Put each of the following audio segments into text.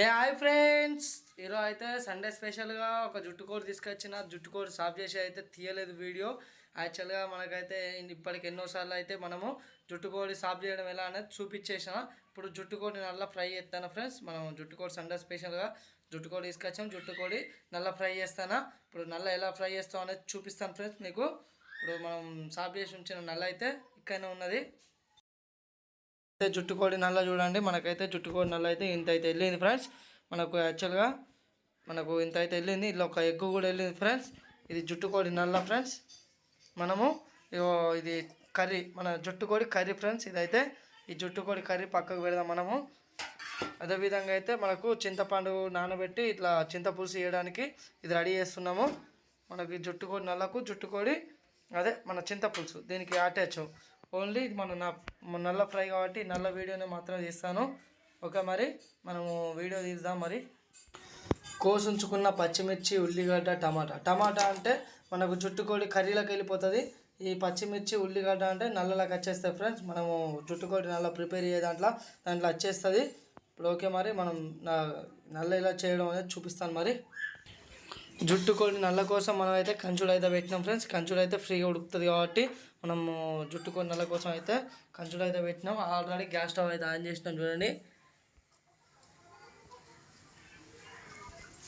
ఏ hi friends. ఈరోజు అయితే Sunday స్పెషల్గా ఒక జుట్టుకోడి తీసుకొచ్చిన. జుట్టుకోడి సాఫ్ చేసి అయితే తీయలేదు వీడియో. యాక్చువల్గా మనకైతే ఇప్పటికి ఎన్నోసార్లు అయితే మనము జుట్టుకోడి సాఫ్ చేయడం ఎలా అనేది చూపించేసిన. ఇప్పుడు జుట్టుకోడి నల్ల ఫ్రై చేస్తాను ఫ్రెండ్స్. మనం జుట్టుకోడి సండే స్పెషల్గా జుట్టుకోడి తీసుకొచ్చాం. జుట్టుకోడి నల్ల ఫ్రై చేస్తానా. ఇప్పుడు నల్ల ఎలా ఫ్రై చేస్తాం అనేది చూపిస్తాను ఫ్రెండ్స్ మీకు ఇప్పుడు మనం సాఫ్ చేసి ఉంచిన నల్ల అయితే ఇక్కడనే ఉన్నది. అయితే జుట్టుకోడి నల్ల చూడండి. మనకైతే జుట్టుకోడి నల్ల అయితే ఇంత అయితే వెళ్ళింది ఫ్రెండ్స్. మనకు యాక్చువల్గా మనకు ఇంత అయితే వెళ్ళింది. ఇలా ఒక ఎగ్గు కూడా వెళ్ళింది ఫ్రెండ్స్. ఇది జుట్టుకోడి నల్ల ఫ్రెండ్స్. మనము ఇది కర్రీ మన జుట్టుకోడి కర్రీ ఫ్రెండ్స్. ఇదైతే ఈ జుట్టుకోడి కర్రీ పక్కకు పెడదాం మనము. అదేవిధంగా అయితే మనకు చింతపండు నానబెట్టి ఇట్లా చింతపులుసు వేయడానికి ఇది రెడీ చేస్తున్నాము. మనకి జుట్టుకోడి నల్లకు జుట్టుకోడి అదే మన చింతపులుసు. దీనికి అటాచ్. ఓన్లీ ఇది మన నా నల్ల ఫ్రై కాబట్టి నల్ల వీడియోని మాత్రమే తీస్తాను. ఓకే మరి మనము వీడియో తీద్దాం మరి. కోసుంచుకున్న పచ్చిమిర్చి ఉల్లిగడ్డ టమాటా. టమాటా అంటే మనకు జుట్టుకోడి కర్రీలోకి వెళ్ళిపోతుంది. ఈ పచ్చిమిర్చి ఉల్లిగడ్డ అంటే నల్లలాగా వచ్చేస్తాయి ఫ్రెండ్స్. మనము జుట్టుకోడి నల్ల ప్రిపేర్ అయ్యే దాంట్లో దాంట్లో వచ్చేస్తుంది. ఇప్పుడు ఓకే మరి మనం నల్ల ఇలా చేయడం అనేది చూపిస్తాను మరి. జుట్టు కోడి నల్ల కోసం మనం అయితే కంచుడు అయితే పెట్టినాం ఫ్రెండ్స్. కంచుడు అయితే ఫ్రీగా ఉడుకుతుంది కాబట్టి మనము జుట్టు కోడి కోసం అయితే కంచుడు అయితే పెట్టినాం. ఆల్రెడీ గ్యాస్ స్టవ్ అయితే ఆన్ చేసినాం చూడండి.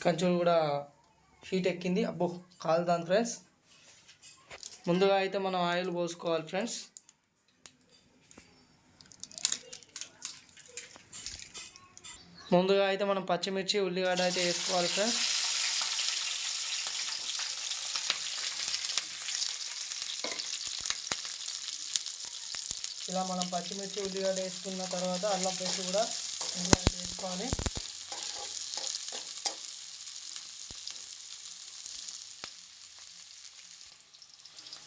కంచుడు కూడా హీట్ ఎక్కింది. అబ్బో కాలుదాం ఫ్రెండ్స్. ముందుగా అయితే మనం ఆయిల్ పోసుకోవాలి ఫ్రెండ్స్. ముందుగా అయితే మనం పచ్చిమిర్చి ఉల్లిగడ్డ అయితే వేసుకోవాలి ఫ్రెండ్స్. ఇలా మనం పచ్చిమిర్చి ఉల్లిగడ్డ వేసుకున్న తర్వాత అల్లం పేస్ట్ కూడా ఇందులో వేసుకోవాలి.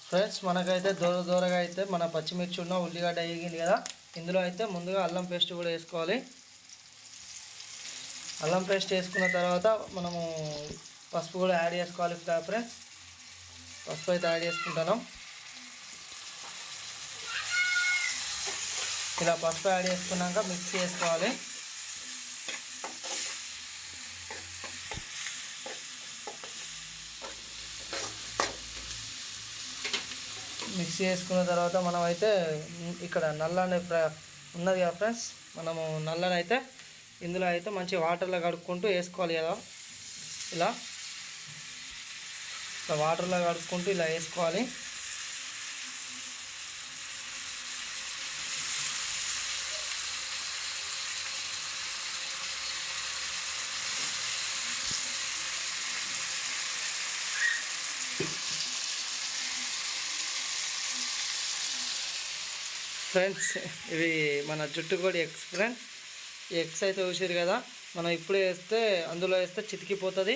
ఫ్రెండ్స్ మనకైతే దూర దూరగా అయితే మన పచ్చిమిర్చి ఉన్న ఉల్లిగడ్డ వేగింది కదా. ఇందులో అయితే ముందుగా అల్లం పేస్ట్ కూడా వేసుకోవాలి. అల్లం పేస్ట్ వేసుకున్న తర్వాత మనము పసుపు కూడా యాడ్ చేసుకోవాలి ఫ్రెండ్స్. పసుపు అయితే యాడ్ చేసుకుంటాను ఇలా పసుపు యాడ్ చేసుకున్నాక మిక్స్ చేసుకోవాలి. మిక్స్ చేసుకున్న తర్వాత మనం అయితే ఇక్కడ నల్లని ఉన్నది కదా ఫ్రెండ్స్? మనము నల్లని అయితే ఇందులో అయితే మంచి వాటర్లో కడుక్కుంటూ వేసుకోవాలి కదా. ఇలా. ఇలా వాటర్లో కడుక్కుంటూ ఇలా వేసుకోవాలి. ఫ్రెండ్స్ ఇవి మన జుట్టుకోడి ఎగ్స్ ఫ్రెండ్స్. ఈ ఎగ్స్ అయితే ఊసిరు కదా మనం ఇప్పుడు వేస్తే అందులో వేస్తే చితికిపోతుంది.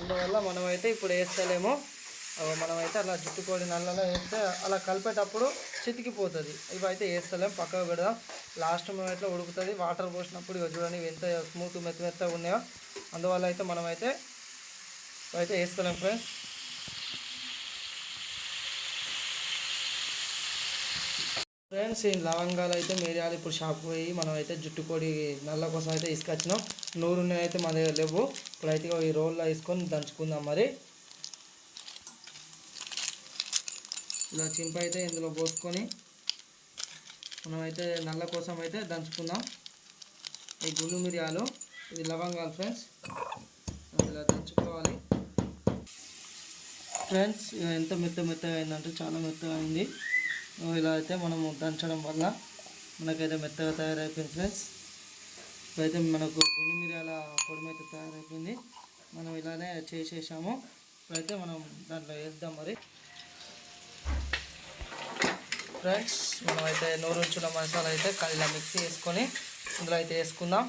అందువల్ల మనమైతే ఇప్పుడు వేస్తలేము. మనమైతే అలా జుట్టుకోడి నల్లలో వేస్తే అలా కలిపేటప్పుడు చితికిపోతుంది. ఇవి అయితే వేస్తలేము పక్కకు పెడదాం. లాస్ట్ అయితే ఉడుకుతుంది. వాటర్ పోసినప్పుడు ఇవి చూడండి ఎంత స్మూత్ మెత్త మెత్తగా ఉన్నాయో. అందువల్ల అయితే మనమైతే అయితే వేస్తలేం ఫ్రెండ్స్. ఫ్రెండ్స్ ఈ లవంగాలు అయితే మిరియాలు ఇప్పుడు షాప్ పోయి మనం అయితే జుట్టుకోడి నల్ల కోసం అయితే తీసుకొచ్చినాం. నూరు అయితే మన దగ్గర లేవు. ఇప్పుడైతే ఈ రోల్లో వేసుకొని దంచుకుందాం మరి. ఇలా చింప అయితే ఇందులో పోసుకొని మనమైతే నల్ల కోసం అయితే దంచుకుందాం. ఈ గుండు మిరియాలు ఇది లవంగాలు ఫ్రెండ్స్ ఇలా దంచుకోవాలి. ఫ్రెండ్స్ ఎంత మెత్త మెత్తగా అయిందంటే చాలా మెత్తగా అయింది. ఇలా అయితే మనము దంచడం వల్ల మనకైతే మెత్తగా తయారైపోయింది ఫ్రెండ్స్. ఇప్పుడైతే మనకు గుండు మిరియాల పొడి అయితే తయారైపోయింది. మనం ఇలానే చేసేసాము. ఇప్పుడైతే మనం దాంట్లో వేద్దాం మరి. ఫ్రెండ్స్ మనమైతే నూరు ఉంచుల మసాలా అయితే ఇలా మిక్సీ వేసుకొని ఇందులో అయితే వేసుకుందాం.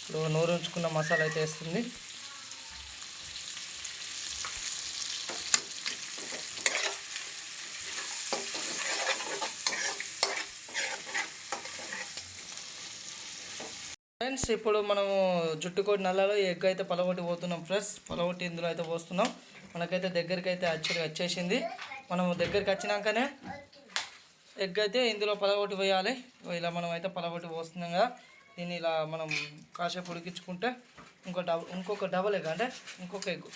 ఇప్పుడు నూరు ఉంచుకున్న మసాలా అయితే వేస్తుంది. ఫ్రెండ్స్ ఇప్పుడు మనము జుట్టుకోటి నల్లలో ఎగ్ అయితే పొలగొట్టి పోతున్నాం ఫ్రెండ్స్. పొలగొట్టి ఇందులో అయితే పోస్తున్నాం. మనకైతే దగ్గరికి అయితే వచ్చి వచ్చేసింది. మనము దగ్గరికి వచ్చినాకనే ఎగ్ అయితే ఇందులో పొలగొట్టి పోయాలి. ఇలా మనం అయితే పొలగొట్టి పోస్తున్నాం కదా. దీన్ని ఇలా మనం కాసేపు ఉడికించుకుంటే ఇంకో డబ ఇంకొక డబల్ ఎగ్ అంటే ఇంకొక ఎగ్.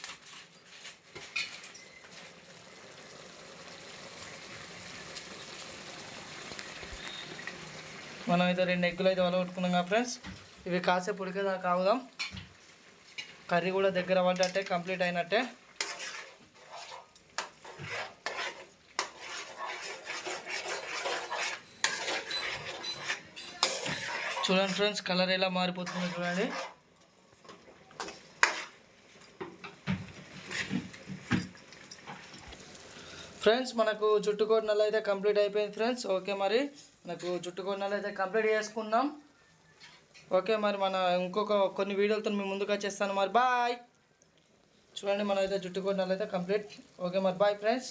మనం అయితే రెండు ఎగ్గులు అయితే వలగొట్టుకున్నాం కదా ఫ్రెండ్స్. ఇవి కాసేపు ఉడికేదాకా ఆగుదాం. కర్రీ కూడా దగ్గర పడ్డట్టే కంప్లీట్ అయినట్టే. చూడండి ఫ్రెండ్స్ కలర్ ఎలా మారిపోతుందో చూడండి. ఫ్రెండ్స్ మనకు చుట్టుకోటి అయితే కంప్లీట్ అయిపోయింది ఫ్రెండ్స్. ఓకే మరి మనకు చుట్టుకోటి అయితే కంప్లీట్ చేసుకున్నాం ఓకే మరి మన ఇంకొక కొన్ని వీడియోలతో మీ ముందుకు వచ్చేస్తాను. మరి బాయ్. చూడండి మనం అయితే చుట్టుకోటి అయితే కంప్లీట్. ఓకే మరి బాయ్ ఫ్రెండ్స్.